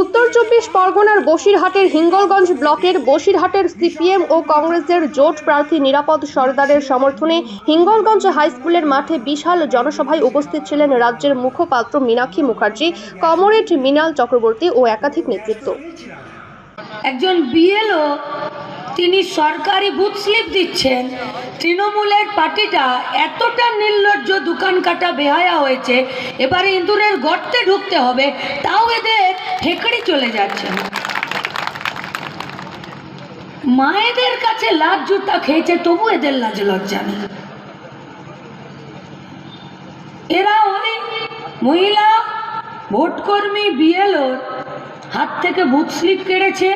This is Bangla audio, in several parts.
উত্তর চব্বিশ পরগনার বসিরহাটের হিঙ্গলগঞ্জ ব্লকের বসিরহাটের সিপিএম ও কংগ্রেসের জোট প্রার্থী নিরাপদ সর্দারের সমর্থনে হিঙ্গলগঞ্জ হাইস্কুলের মাঠে বিশাল জনসভায় উপস্থিত ছিলেন রাজ্যের মুখপাত্র মীনাক্ষী মুখার্জি, কমরেড মৃণাল চক্রবর্তী ও একাধিক নেতৃত্ব। একজন বিএলও তিনি সরকারি বুথ স্লিপ দিচ্ছেন। তৃণমূলের পার্টিটা এতটা নির্লজ্জ দোকান কাটা বেহায়া হয়েছে, এবারে ইঁদুরের গর্তে ঢুকতে হবে, তাও এদের হেঁকড়ে চলে যাচ্ছে। মায়েদের কাছে লাজ জুতা খেয়েছে, তবু এদের লাজ লজ্জা নেই। এরা ওই মহিলা, ভোটকর্মী, বিএলওর হাত থেকে বুথ স্লিপ কেড়েছে।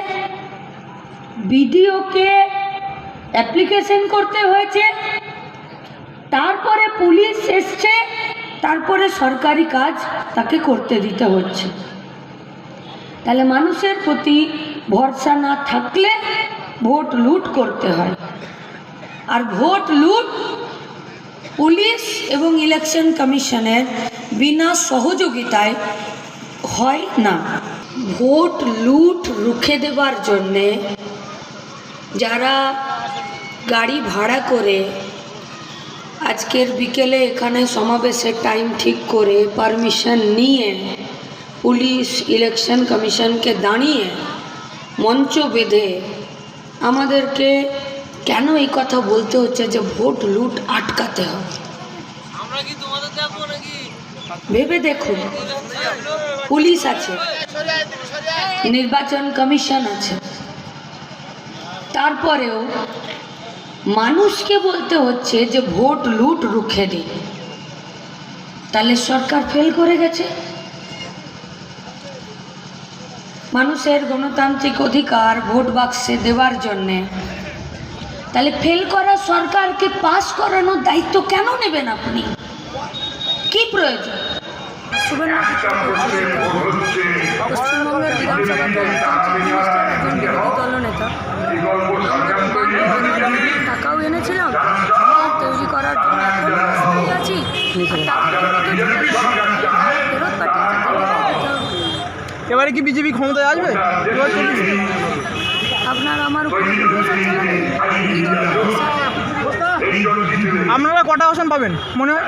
বিডিওকে অ্যাপ্লিকেশন করতে হয়েছে। তারপরে পুলিশ এসছে, তারপরে সরকারি কাজ তাকে করতে দিতে হচ্ছে। তাহলে মানুষের প্রতি ভরসা না থাকলে ভোট লুট করতে হয়। আর ভোট লুট পুলিশ এবং ইলেকশন কমিশনের বিনা সহযোগিতায় হয় না। ভোট লুট রুখে দেবার জন্যে যারা গাড়ি ভাড়া করে আজকের বিকেলে এখানে সমাবেশের টাইম ঠিক করে পারমিশন নিয়ে পুলিশ ইলেকশন কমিশনকে দাঁড়িয়ে মঞ্চ বেঁধে আমাদেরকে কেন এই কথা বলতে হচ্ছে যে ভোট লুট আটকাতে হবে? ভেবে দেখুন পুলিশ আছে নির্বাচন কমিশন আছে। তারপরেও মানুষকে বলতে হচ্ছে যে ভোট লুট রুখে দিন তাহলে সরকার ফেল করে গেছে? মানুষের গণতান্ত্রিক অধিকার ভোট বাক্সে দেওয়ার জন্যে। তাহলে ফেল করা সরকারকে পাস করানোর দায়িত্ব কেন নেবেন আপনি? কি প্রয়োজন? পশ্চিমবঙ্গের বিধানসভাতে গণতান্ত্রিক জিনিসটার একজন বিরোধী দলনেতা টাকাও এনেছিলাম তৈরি করার জন্য এখন ব্যস্তই আছি ফেরত পাঠিয়েছি। এবারে কি বিজেপি ক্ষমতায় আসবে আপনার আমার? আপনারা কটা আসন পাবেন মনে হয়